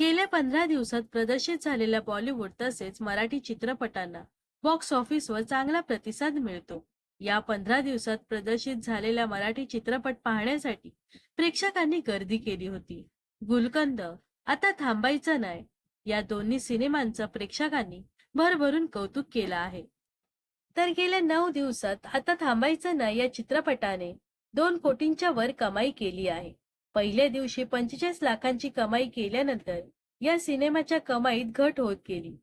गेल्या पंधरा दिवसात प्रदर्शित झालेल्या बॉलिवूड तसेच मराठी चित्रपटांना बॉक्स ऑफिसवर चांगला प्रतिसाद मिळतो. या पंधरा दिवसात प्रदर्शित झालेल्या मराठी चित्रपट पाहण्यासाठी प्रेक्षकांनी गर्दी केली होती. गुलकंद आता थांबायचं नाही या दोन्ही सिनेमांचं प्रेक्षकांनी भरभरून कौतुक केलं आहे. तर गेल्या नऊ दिवसात आता थांबायचं नाही या चित्रपटाने दोन कोटींच्या वर कमाई केली आहे. पहिल्या दिवशी पंचेचाळीस लाखांची कमाई केल्यानंतर या सिनेमाच्या कमाईत घट होत गेली.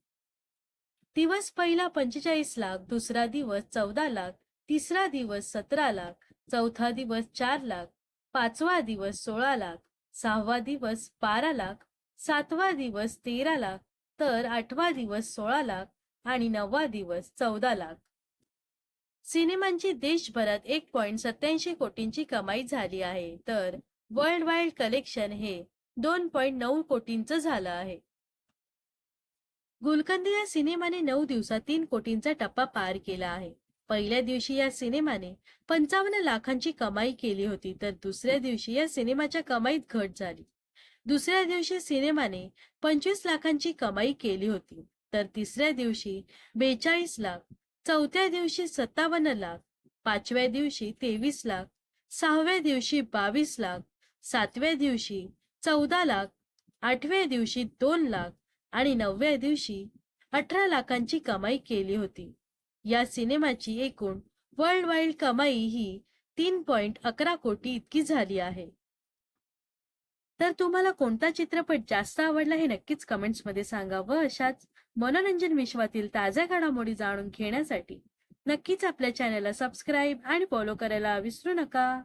दिवस पहिला पंचेचाळीस लाख दुसरा दिवस चौदा लाख तिसरा दिवस सतरा लाख चौथा दिवस चार लाख पाचवा दिवस सोळा लाख सहावा दिवस बारा लाख सातवा दिवस तेरा लाख तर आठवा दिवस सोळा लाख आणि नववा दिवस चौदा लाख. सिनेमांची देशभरात एक पॉइंट सत्याऐंशी कोटींची कमाई झाली आहे तर वर्ल्ड वाईड कलेक्शन हे दोन पॉइंट नऊ कोटींचं झालं आहे. गुलकंद या सिनेमाने नऊ दिवसात तीन कोटींचा टप्पा पार केला आहे. पहिल्या दिवशी या सिनेमाने पंचावन्न लाखांची कमाई केली होती तर दुसऱ्या दिवशी या सिनेमाच्या कमाईत घट झाली. दुसऱ्या दिवशी सिनेमाने पंचवीस लाखांची कमाई केली होती तर तिसऱ्या दिवशी बेचाळीस लाख चौथ्या दिवशी सत्तावन्न लाख पाचव्या दिवशी तेवीस लाख सहाव्या दिवशी बावीस लाख सातव्या दिवशी चौदा लाख आठव्या दिवशी दोन लाख आणि नवव्या दिवशी अठरा लाखांची कमाई केली होती. या सिनेमाची एकूण वर्ल्ड वाईड कमाई ही तीन पॉइंट अकरा कोटी इतकी झाली आहे. तर तुम्हाला कोणता चित्रपट जास्त आवडला हे नक्कीच कमेंट्समध्ये सांगा व अशाच मनोरंजन विश्वातील ताज्या घडामोडी जाणून घेण्यासाठी नक्कीच आपल्या चॅनलला सबस्क्राईब आणि फॉलो करायला विसरू नका.